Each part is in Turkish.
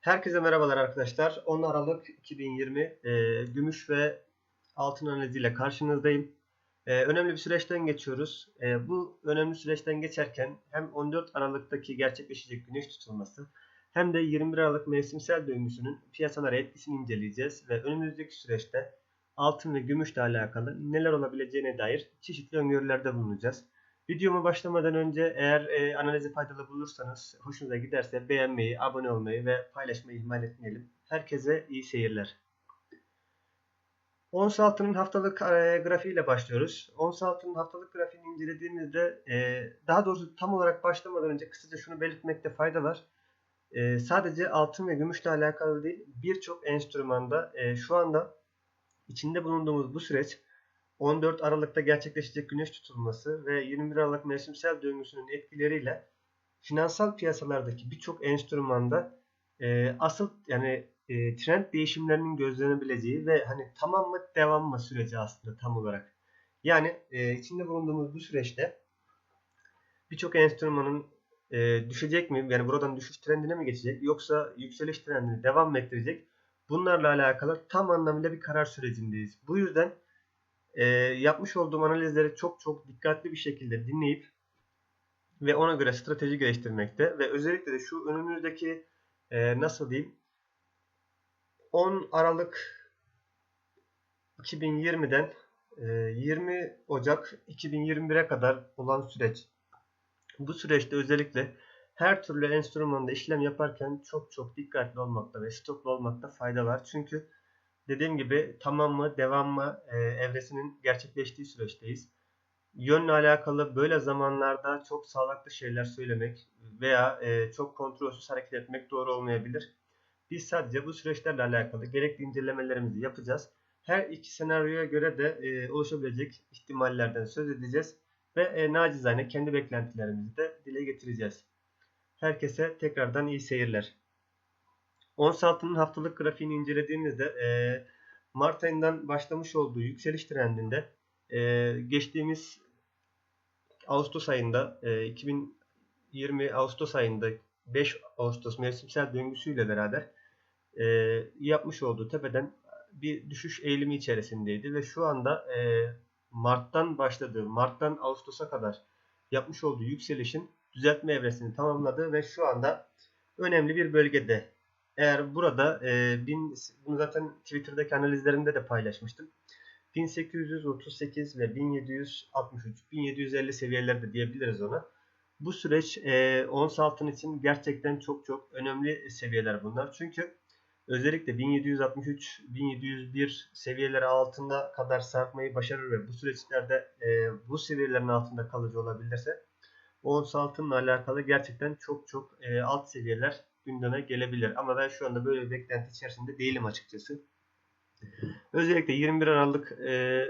Herkese merhabalar arkadaşlar. 10 Aralık 2020 e, gümüş ve altın analiziyle karşınızdayım. E, önemli bir süreçten geçiyoruz. E, bu önemli süreçten geçerken hem 14 Aralık'taki gerçekleşecek güneş tutulması hem de 21 Aralık mevsimsel döngüsünün piyasalara etkisini inceleyeceğiz ve önümüzdeki süreçte altın ve gümüşle alakalı neler olabileceğine dair çeşitli öngörülerde bulunacağız. Videoma başlamadan önce eğer e, analizi faydalı bulursanız, hoşunuza giderse beğenmeyi, abone olmayı ve paylaşmayı ihmal etmeyelim. Herkese iyi seyirler. Ons altının haftalık e, grafiğiyle başlıyoruz. Ons altının haftalık grafiğini incelediğimizde e, daha doğrusu tam olarak başlamadan önce kısaca şunu belirtmekte fayda var. E, sadece altın ve gümüşle alakalı değil birçok enstrümanda şu anda içinde bulunduğumuz bu süreç 14 Aralık'ta gerçekleşecek güneş tutulması ve 21 Aralık mevsimsel döngüsünün etkileriyle finansal piyasalardaki birçok enstrümanda e, asıl yani e, trend değişimlerinin gözlenebileceği ve hani tamam mı devam mı süreci aslında tam olarak. Yani e, içinde bulunduğumuz bu süreçte birçok enstrümanın e, düşecek mi? Yani buradan düşüş trendine mi geçecek? Yoksa yükseliş trendini devam mı ettirecek? Bunlarla alakalı tam anlamıyla bir karar sürecindeyiz. Bu yüzden e, yapmış olduğum analizleri çok çok dikkatli bir şekilde dinleyip ve ona göre strateji geliştirmekte ve özellikle de şu önümüzdeki e, nasıl diyeyim 10 Aralık 2020'den e, 20 Ocak 2021'e kadar olan süreç. Bu süreçte özellikle her türlü enstrümanda işlem yaparken çok çok dikkatli olmakta ve stoplu olmakta fayda var. Çünkü dediğim gibi tamam mı devam mı e, evresinin gerçekleştiği süreçteyiz. Yönle alakalı böyle zamanlarda çok sağlıklı şeyler söylemek veya e, çok kontrolsüz hareket etmek doğru olmayabilir. Biz sadece bu süreçlerle alakalı gerekli incelemelerimizi yapacağız. Her iki senaryoya göre de e, oluşabilecek ihtimallerden söz edeceğiz ve e, nacizane kendi beklentilerimizi de dile getireceğiz. Herkese tekrardan iyi seyirler. Ons altının haftalık grafiğini incelediğimizde e, Mart ayından başlamış olduğu yükseliş trendinde e, geçtiğimiz Ağustos ayında e, 2020 Ağustos ayında 5 Ağustos mevsimsel döngüsüyle beraber e, yapmış olduğu tepeden bir düşüş eğilimi içerisindeydi ve şu anda e, Mart'tan başladığı Mart'tan Ağustos'a kadar yapmış olduğu yükselişin düzeltme evresini tamamladı ve şu anda önemli bir bölgede eğer burada e, bin, bunu zaten Twitter'daki analizlerimde de paylaşmıştım. 1838 ve 1763, 1750 seviyelerde diyebiliriz ona. Bu süreç e, ons altın için gerçekten çok çok önemli seviyeler bunlar. Çünkü özellikle 1763, 1701 seviyeleri altında kadar sarkmayı başarır ve bu süreçlerde e, bu seviyelerin altında kalıcı olabilirse ons altınla alakalı gerçekten çok çok e, alt seviyeler gündeme gelebilir. Ama ben şu anda böyle bir beklenti içerisinde değilim açıkçası. Özellikle 21 Aralık e,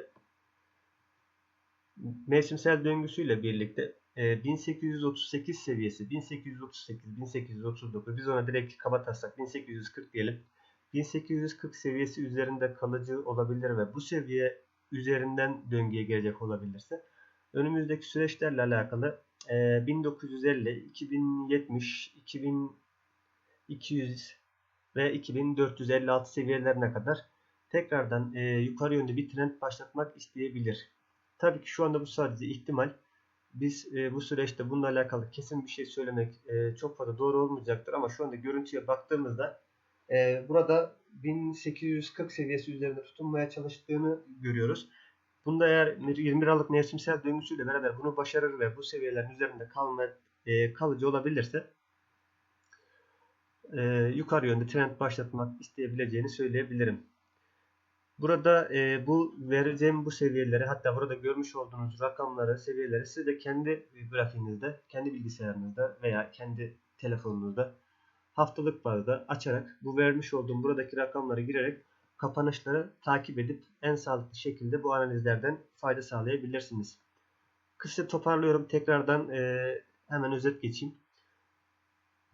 mevsimsel döngüsüyle birlikte e, 1838 seviyesi 1838 1839 biz ona direkt kaba taslak 1840 diyelim. 1840 seviyesi üzerinde kalıcı olabilir ve bu seviye üzerinden döngüye gelecek olabilirse önümüzdeki süreçlerle alakalı e, 1950, 2070, 2000 200 ve 2456 seviyelerine kadar tekrardan e, yukarı yönde bir trend başlatmak isteyebilir. Tabii ki şu anda bu sadece ihtimal. Biz e, bu süreçte bununla alakalı kesin bir şey söylemek e, çok fazla doğru olmayacaktır ama şu anda görüntüye baktığımızda e, burada 1840 seviyesi üzerinde tutunmaya çalıştığını görüyoruz. Bunda eğer 21 Aralık mevsimsel döngüsüyle beraber bunu başarır ve bu seviyelerin üzerinde kalma, e, kalıcı olabilirse e, yukarı yönde trend başlatmak isteyebileceğini söyleyebilirim. Burada e, bu vereceğim bu seviyeleri hatta burada görmüş olduğunuz rakamları, seviyeleri siz de kendi grafiğinizde, kendi bilgisayarınızda veya kendi telefonunuzda haftalık bazda açarak bu vermiş olduğum buradaki rakamları girerek kapanışları takip edip en sağlıklı şekilde bu analizlerden fayda sağlayabilirsiniz. Kısa toparlıyorum. Tekrardan e, hemen özet geçeyim.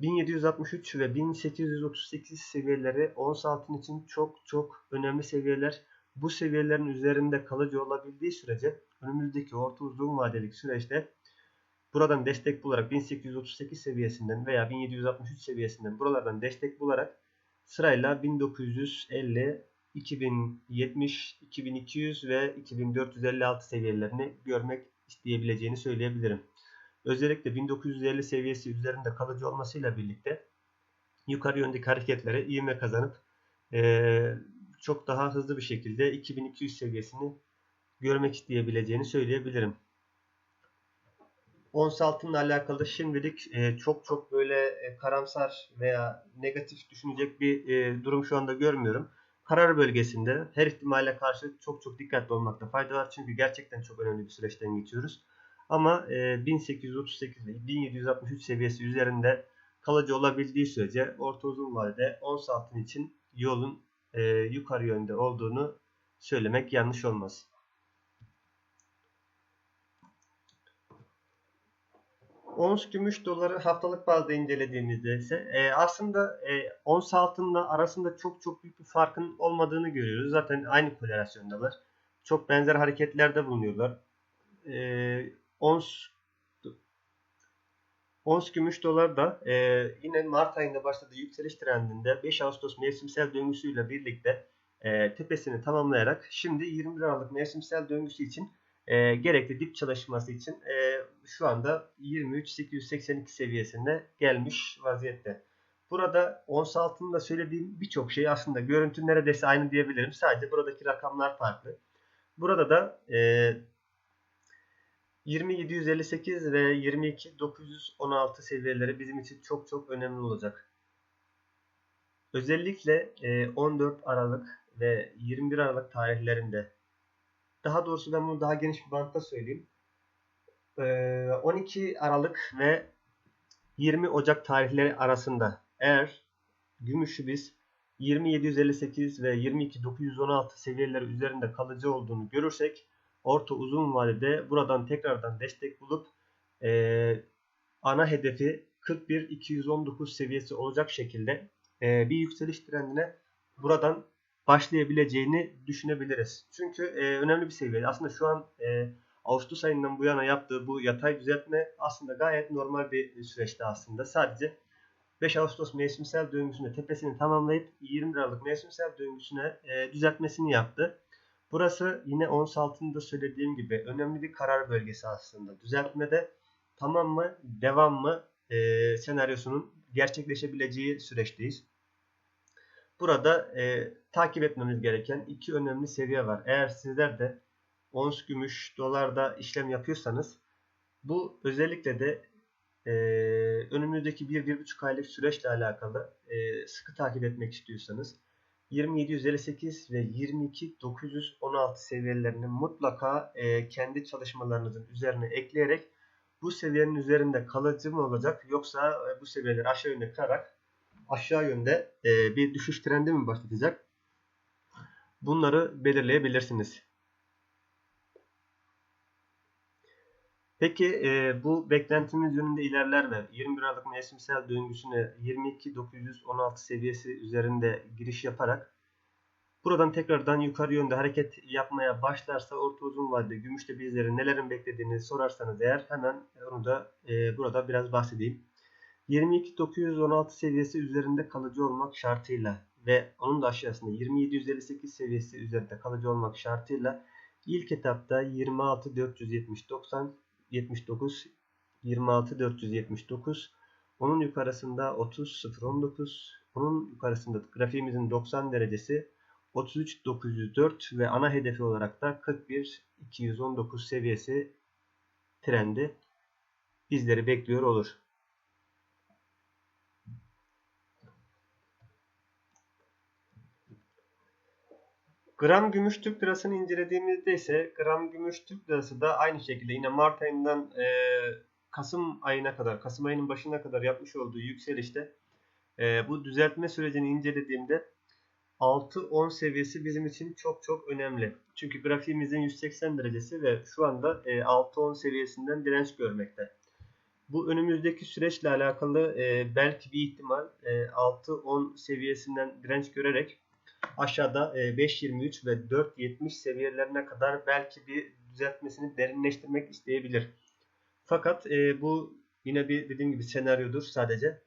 1763 ve 1838 seviyeleri ons altın için çok çok önemli seviyeler. Bu seviyelerin üzerinde kalıcı olabildiği sürece önümüzdeki orta uzun vadeli süreçte buradan destek bularak 1838 seviyesinden veya 1763 seviyesinden buralardan destek bularak sırayla 1950, 2070, 2200 ve 2456 seviyelerini görmek isteyebileceğini söyleyebilirim. Özellikle 1950 seviyesi üzerinde kalıcı olmasıyla birlikte yukarı yöndeki hareketlere ivme kazanıp e, çok daha hızlı bir şekilde 2200 seviyesini görmek isteyebileceğini söyleyebilirim. Ons altınla alakalı şimdilik e, çok çok böyle e, karamsar veya negatif düşünecek bir e, durum şu anda görmüyorum. Karar bölgesinde her ihtimale karşı çok çok dikkatli olmakta fayda var. Çünkü gerçekten çok önemli bir süreçten geçiyoruz. Ama e, 1838 ve 1763 seviyesi üzerinde kalıcı olabildiği sürece orta uzun vadede ons altın için yolun e, yukarı yönde olduğunu söylemek yanlış olmaz. Ons gümüş doları haftalık bazda incelediğimizde ise e, aslında e, ons altınla arasında çok çok büyük bir farkın olmadığını görüyoruz. Zaten aynı korelasyondalar. Çok benzer hareketlerde bulunuyorlar. E, ons ons gümüş dolar da e, yine Mart ayında başladığı yükseliş trendinde 5 Ağustos mevsimsel döngüsüyle birlikte e, tepesini tamamlayarak şimdi 20 Aralık mevsimsel döngüsü için e, gerekli dip çalışması için e, şu anda 23.882 seviyesine gelmiş vaziyette. Burada ons altında söylediğim birçok şey aslında görüntü neredeyse aynı diyebilirim. Sadece buradaki rakamlar farklı. Burada da e, 20758 ve 22916 seviyeleri bizim için çok çok önemli olacak. Özellikle 14 Aralık ve 21 Aralık tarihlerinde daha doğrusu ben bunu daha geniş bir bantta söyleyeyim. 12 Aralık ve 20 Ocak tarihleri arasında eğer gümüşü biz 20758 ve 22916 seviyeleri üzerinde kalıcı olduğunu görürsek orta uzun vadede buradan tekrardan destek bulup e, ana hedefi 41.219 seviyesi olacak şekilde e, bir yükseliş trendine buradan başlayabileceğini düşünebiliriz. Çünkü e, önemli bir seviye. Aslında şu an e, Ağustos ayından bu yana yaptığı bu yatay düzeltme aslında gayet normal bir süreçte aslında. Sadece 5 Ağustos mevsimsel döngüsünde tepesini tamamlayıp 20 Aralık mevsimsel döngüsüne e, düzeltmesini yaptı. Burası yine ons altında söylediğim gibi önemli bir karar bölgesi aslında. Düzeltmede tamam mı, devam mı e, senaryosunun gerçekleşebileceği süreçteyiz. Burada e, takip etmemiz gereken iki önemli seviye var. Eğer sizler de ons gümüş dolarda işlem yapıyorsanız bu özellikle de e, önümüzdeki 1-1,5 aylık süreçle alakalı e, sıkı takip etmek istiyorsanız 20758 ve 22916 seviyelerini mutlaka e, kendi çalışmalarınızın üzerine ekleyerek bu seviyenin üzerinde kalıcı mı olacak yoksa e, bu seviyeleri aşağı yönde kırarak aşağı yönde e, bir düşüş trendi mi başlatacak? Bunları belirleyebilirsiniz. Peki e, bu beklentimiz yönünde ilerler mi? 21 Aralık mevsimsel döngüsüne 22.916 seviyesi üzerinde giriş yaparak buradan tekrardan yukarı yönde hareket yapmaya başlarsa orta uzun vadede gümüşte bizleri nelerin beklediğini sorarsanız eğer hemen onu da e, burada biraz bahsedeyim. 22.916 seviyesi üzerinde kalıcı olmak şartıyla ve onun da aşağısında 2758 seviyesi üzerinde kalıcı olmak şartıyla ilk etapta 26.470 90 79 26 479 onun yukarısında 30 019 onun yukarısında grafiğimizin 90 derecesi 33 904 ve ana hedefi olarak da 41 219 seviyesi trendi bizleri bekliyor olur. Gram gümüş Türk lirasını incelediğimizde ise gram gümüş Türk lirası da aynı şekilde yine Mart ayından e, Kasım ayına kadar, Kasım ayının başına kadar yapmış olduğu yükselişte e, bu düzeltme sürecini incelediğimde 6-10 seviyesi bizim için çok çok önemli. Çünkü grafiğimizin 180 derecesi ve şu anda e, 6-10 seviyesinden direnç görmekte. Bu önümüzdeki süreçle alakalı e, belki bir ihtimal e, 6-10 seviyesinden direnç görerek aşağıda 5.23 e, ve 4.70 seviyelerine kadar belki bir düzeltmesini derinleştirmek isteyebilir. Fakat e, bu yine bir dediğim gibi senaryodur sadece.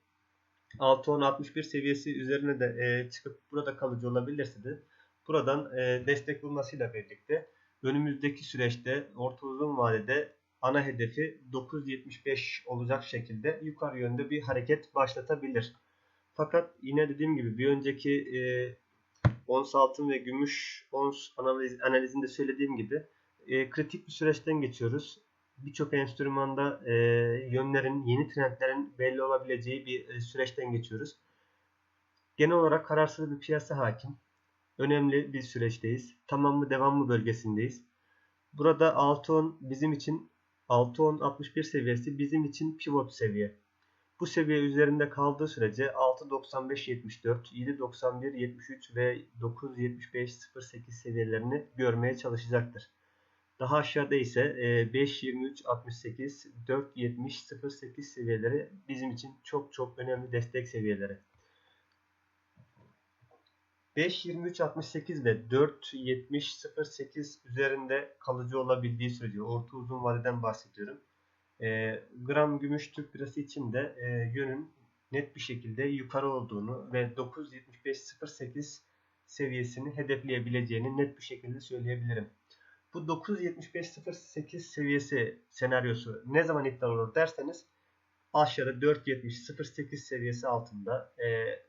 6-10-61 seviyesi üzerine de e, çıkıp burada kalıcı olabilirse de buradan destek bulmasıyla birlikte önümüzdeki süreçte orta uzun vadede ana hedefi 9.75 olacak şekilde yukarı yönde bir hareket başlatabilir. Fakat yine dediğim gibi bir önceki ons altın ve gümüş ons analiz, analizinde söylediğim gibi e, kritik bir süreçten geçiyoruz. Birçok enstrümanda e, yönlerin, yeni trendlerin belli olabileceği bir e, süreçten geçiyoruz. Genel olarak kararsız bir piyasa hakim. Önemli bir süreçteyiz. Tamam mı devam mı bölgesindeyiz. Burada 6-10 bizim için 6-10-61 seviyesi bizim için pivot seviye. Bu seviye üzerinde kaldığı sürece 6.95-74, 7.91-73 ve 9.75-08 seviyelerini görmeye çalışacaktır. Daha aşağıda ise 5.23-68, 4.70-08 seviyeleri bizim için çok çok önemli destek seviyeleri. 5.23.68 ve 4.70.08 üzerinde kalıcı olabildiği sürece orta uzun vadeden bahsediyorum. E, gram gümüş Türk lirası için de e, yönün net bir şekilde yukarı olduğunu ve 9.75.08 seviyesini hedefleyebileceğini net bir şekilde söyleyebilirim. Bu 9.75.08 seviyesi senaryosu ne zaman iptal olur derseniz aşağıda 4.70.08 seviyesi altında e,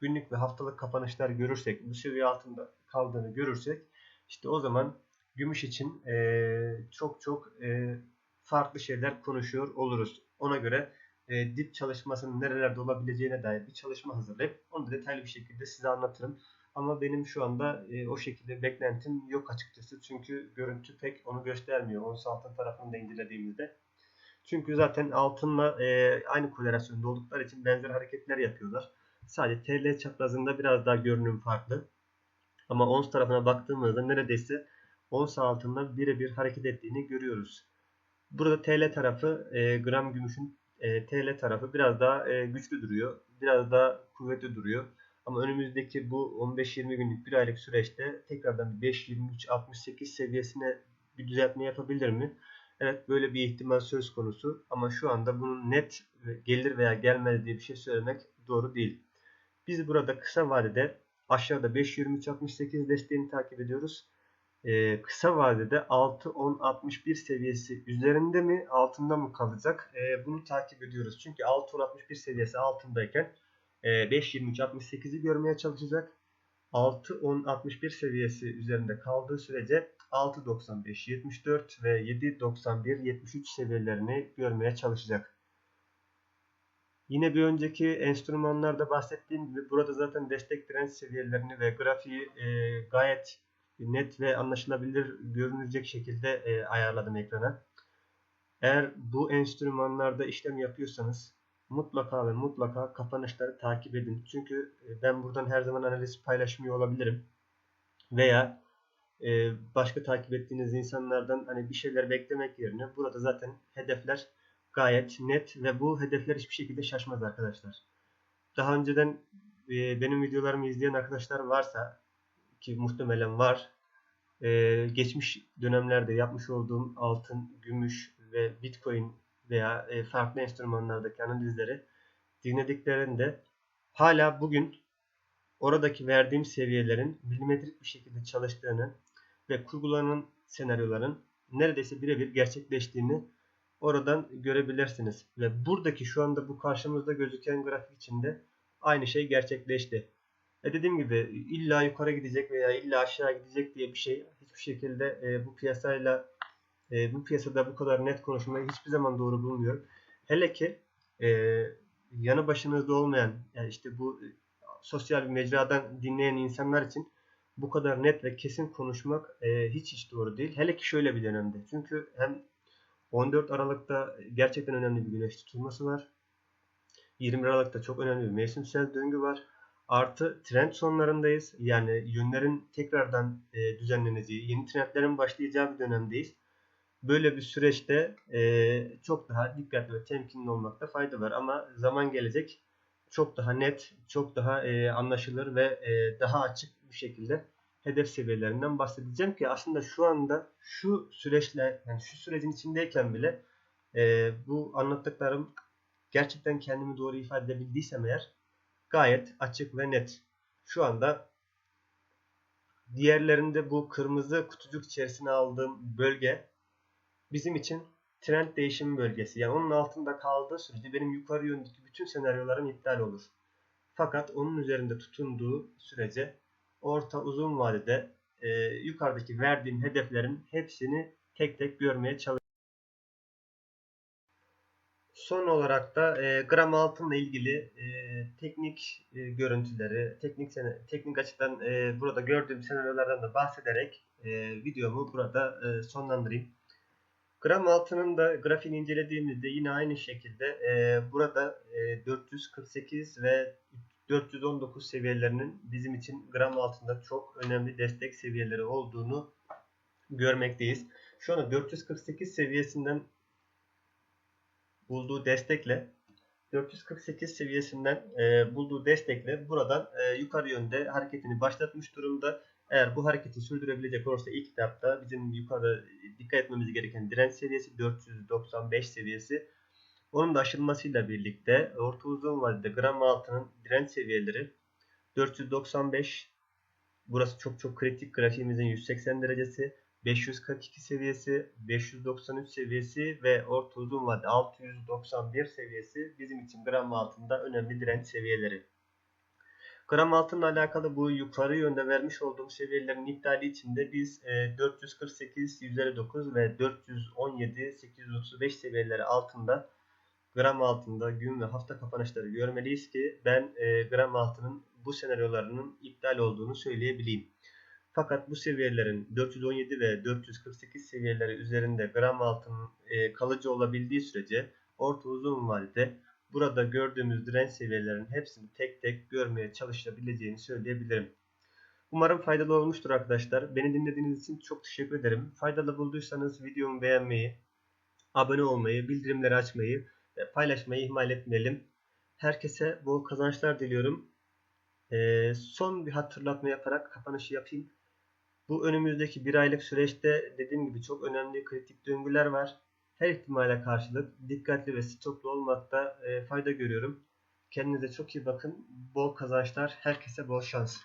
günlük ve haftalık kapanışlar görürsek, bu seviye altında kaldığını görürsek işte o zaman gümüş için e, çok çok e, farklı şeyler konuşuyor oluruz. Ona göre e, dip çalışmasının nerelerde olabileceğine dair bir çalışma hazırlayıp onu da detaylı bir şekilde size anlatırım. Ama benim şu anda e, o şekilde beklentim yok açıkçası. Çünkü görüntü pek onu göstermiyor. Ons altın tarafını da incelediğimizde. Çünkü zaten altınla e, aynı korelasyonda oldukları için benzer hareketler yapıyorlar. Sadece TL çaprazında biraz daha görünüm farklı. Ama ons tarafına baktığımızda neredeyse ons altında birebir hareket ettiğini görüyoruz. Burada TL tarafı e, gram gümüşün e, TL tarafı biraz daha e, güçlü duruyor. Biraz daha kuvvetli duruyor. Ama önümüzdeki bu 15-20 günlük bir aylık süreçte tekrardan 5-23-68 seviyesine bir düzeltme yapabilir mi? Evet böyle bir ihtimal söz konusu ama şu anda bunun net gelir veya gelmez diye bir şey söylemek doğru değil. Biz burada kısa vadede aşağıda 5-23-68 desteğini takip ediyoruz. Ee, kısa vadede 6-10-61 seviyesi üzerinde mi altında mı kalacak? Ee, bunu takip ediyoruz. Çünkü 6-10-61 seviyesi altındayken e, 5-23-68'i görmeye çalışacak. 6-10-61 seviyesi üzerinde kaldığı sürece 6.95-74 ve 7.91-73 seviyelerini görmeye çalışacak. Yine bir önceki enstrümanlarda bahsettiğim gibi burada zaten destek direnç seviyelerini ve grafiği e, gayet net ve anlaşılabilir görünecek şekilde e, ayarladım ekrana. Eğer bu enstrümanlarda işlem yapıyorsanız mutlaka ve mutlaka kapanışları takip edin. Çünkü e, ben buradan her zaman analiz paylaşmıyor olabilirim. Veya e, başka takip ettiğiniz insanlardan hani bir şeyler beklemek yerine burada zaten hedefler gayet net ve bu hedefler hiçbir şekilde şaşmaz arkadaşlar. Daha önceden e, benim videolarımı izleyen arkadaşlar varsa ki muhtemelen var. geçmiş dönemlerde yapmış olduğum altın, gümüş ve bitcoin veya farklı enstrümanlardaki analizleri dinlediklerinde hala bugün oradaki verdiğim seviyelerin milimetrik bir şekilde çalıştığını ve kurgulanan senaryoların neredeyse birebir gerçekleştiğini oradan görebilirsiniz. Ve buradaki şu anda bu karşımızda gözüken grafik içinde aynı şey gerçekleşti. E dediğim gibi illa yukarı gidecek veya illa aşağı gidecek diye bir şey hiçbir şekilde e, bu piyasayla e, bu piyasada bu kadar net konuşmayı hiçbir zaman doğru bulmuyorum. Hele ki e, yanı başınızda olmayan yani işte bu sosyal mecradan dinleyen insanlar için bu kadar net ve kesin konuşmak e, hiç hiç doğru değil. Hele ki şöyle bir dönemde. Çünkü hem 14 Aralık'ta gerçekten önemli bir güneş tutulması var. 20 Aralık'ta çok önemli bir mevsimsel döngü var. Artı trend sonlarındayız. Yani yönlerin tekrardan e, düzenleneceği, yeni trendlerin başlayacağı bir dönemdeyiz. Böyle bir süreçte e, çok daha dikkatli ve temkinli olmakta fayda var. Ama zaman gelecek çok daha net, çok daha e, anlaşılır ve e, daha açık bir şekilde hedef seviyelerinden bahsedeceğim ki aslında şu anda şu süreçle yani şu sürecin içindeyken bile e, bu anlattıklarım gerçekten kendimi doğru ifade edebildiysem eğer gayet açık ve net. Şu anda diğerlerinde bu kırmızı kutucuk içerisine aldığım bölge bizim için trend değişimi bölgesi. Yani onun altında kaldığı sürece benim yukarı yöndeki bütün senaryolarım iptal olur. Fakat onun üzerinde tutunduğu sürece orta uzun vadede e, yukarıdaki verdiğim hedeflerin hepsini tek tek görmeye çalışıyorum. Son olarak da e, gram altınla ilgili e, teknik e, görüntüleri, teknik sene, teknik açıdan e, burada gördüğüm senaryolardan da bahsederek e, videomu burada e, sonlandırayım. Gram altının da grafiğini incelediğimizde yine aynı şekilde e, burada e, 448 ve 419 seviyelerinin bizim için gram altında çok önemli destek seviyeleri olduğunu görmekteyiz. Şu anda 448 seviyesinden bulduğu destekle 448 seviyesinden e, bulduğu destekle buradan e, yukarı yönde hareketini başlatmış durumda. Eğer bu hareketi sürdürebilecek olursa ilk etapta bizim yukarı dikkat etmemiz gereken direnç seviyesi 495 seviyesi. Onun da aşılmasıyla birlikte orta uzun vadede gram altının direnç seviyeleri 495 burası çok çok kritik grafiğimizin 180 derecesi 542 seviyesi, 593 seviyesi ve orta uzun vade 691 seviyesi bizim için gram altında önemli direnç seviyeleri. Gram altınla alakalı bu yukarı yönde vermiş olduğum seviyelerin iptali için de biz 448 159 ve 417 835 seviyeleri altında gram altında gün ve hafta kapanışları görmeliyiz ki ben e, gram altının bu senaryolarının iptal olduğunu söyleyebileyim. Fakat bu seviyelerin 417 ve 448 seviyeleri üzerinde gram altının e, kalıcı olabildiği sürece orta uzun vadede burada gördüğümüz direnç seviyelerinin hepsini tek tek görmeye çalışabileceğini söyleyebilirim. Umarım faydalı olmuştur arkadaşlar. Beni dinlediğiniz için çok teşekkür ederim. Faydalı bulduysanız videomu beğenmeyi, abone olmayı, bildirimleri açmayı ve paylaşmayı ihmal etmeyelim. Herkese bol kazançlar diliyorum. Ee, son bir hatırlatma yaparak kapanışı yapayım. Bu önümüzdeki bir aylık süreçte dediğim gibi çok önemli kritik döngüler var. Her ihtimale karşılık dikkatli ve stoplu olmakta e, fayda görüyorum. Kendinize çok iyi bakın. Bol kazançlar. Herkese bol şans.